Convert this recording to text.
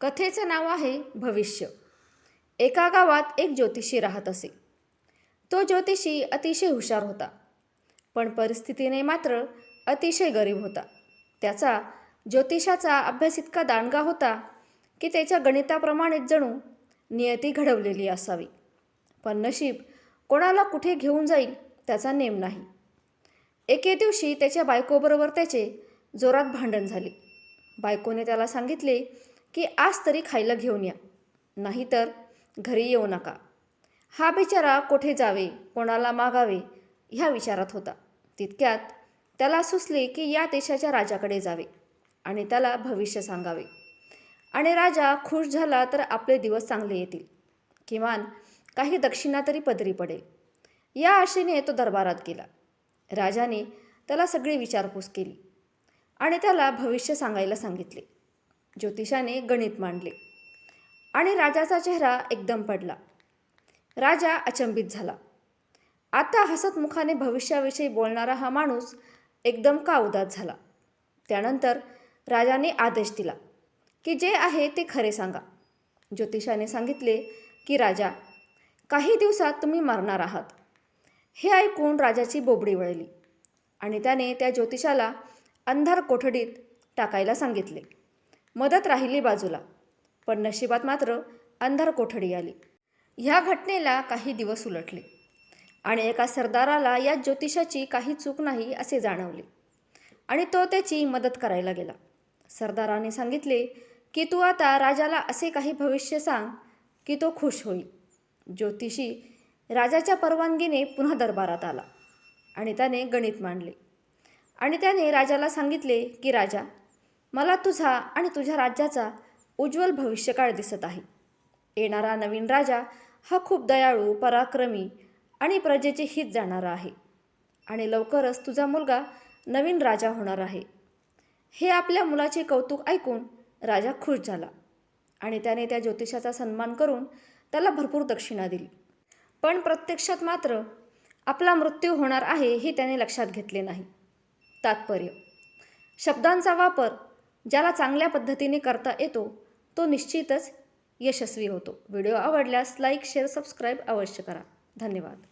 कथेचं नाव आहे भविष्य. एका गावात एक ज्योतिषी राहत असे. तो ज्योतिषी अतिशय हुशार होता. पण परिस्थितीने मात्र अतिशय गरीब होता. त्याचा ज्योतिषाचा अभ्यास इतका दांडगा होता की त्याच्या गणिताप्रमाणेच जणू नियती घडवलेली असावी. पण नशीब कोणाला कुठे घेऊन जाईल त्याचा नेम नाही. एके दिवशी त्याच्या बायकोबरोबर त्याचे जोरात भांडण झाले. बायकोने त्याला सांगितले की आज तरी खायला घेऊन या. नाहीतर घरी येऊ नका. हा बिचारा कोठे जावे कोणाला मागावे ह्या विचारात होता. तितक्यात त्याला सुचले की या देशाच्या राजाकडे जावे आणि त्याला भविष्य सांगावे. आणि राजा खुश झाला तर आपले दिवस चांगले येतील. किमान काही दक्षिणा तरी पदरी पडेल. या आशेने तो दरबारात गेला. राजाने त्याला सगळी विचारपूस केली आणि त्याला भविष्य सांगायला सांगितले. ज्योतिषाने गणित मांडले. आणि राजाचा चेहरा एकदम पडला. राजा अचंबित झाला. आता हसतमुखाने भविष्याविषयी बोलणारा हा माणूस एकदम का उदास झाला? त्यानंतर राजाने आदेश दिला की जे आहे ते खरे सांगा. ज्योतिषाने सांगितले की राजा काही दिवसात तुम्ही मरणार आहात. हे ऐकून राजाची बोबडी वळली आणि त्याने त्या ज्योतिषाला अंधार कोठडीत टाकायला सांगितले. मदत राहिली बाजूला. पण नशिबात मात्र अंधार कोठडी आली. ह्या घटनेला काही दिवस उलटले. आणि एका सरदाराला या ज्योतिषाची काही चूक नाही असे जाणवले. आणि तो त्याची मदत करायला गेला. सरदाराने सांगितले की तू आता राजाला असे काही भविष्य सांग की तो खुश होईल. ज्योतिषी राजाच्या परवानगीने पुन्हा दरबारात आला आणि त्याने गणित मांडले. आणि त्याने राजाला सांगितले की राजा मला तुझा आणि तुझ्या राज्याचा उज्ज्वल भविष्यकाळ दिसत आहे. येणारा नवीन राजा हा खूप दयाळू पराक्रमी आणि प्रजेचे हित जाणारा आहे. आणि लवकरच तुझा मुलगा नवीन राजा होणार आहे. हे आपल्या मुलाचे कौतुक ऐकून राजा खुश झाला आणि त्याने त्या ज्योतिषाचा सन्मान करून त्याला भरपूर दक्षिणा दिली. पण प्रत्यक्षात मात्र आपला मृत्यू होणार आहे हे त्याने लक्षात घेतले नाही. तात्पर्य. शब्दांचा वापर ज्याला चांगल्या पद्धतीने करता येतो तो निश्चितच यशस्वी होतो. व्हिडिओ आवडल्यास लाईक शेअर सबस्क्राईब अवश्य करा. धन्यवाद.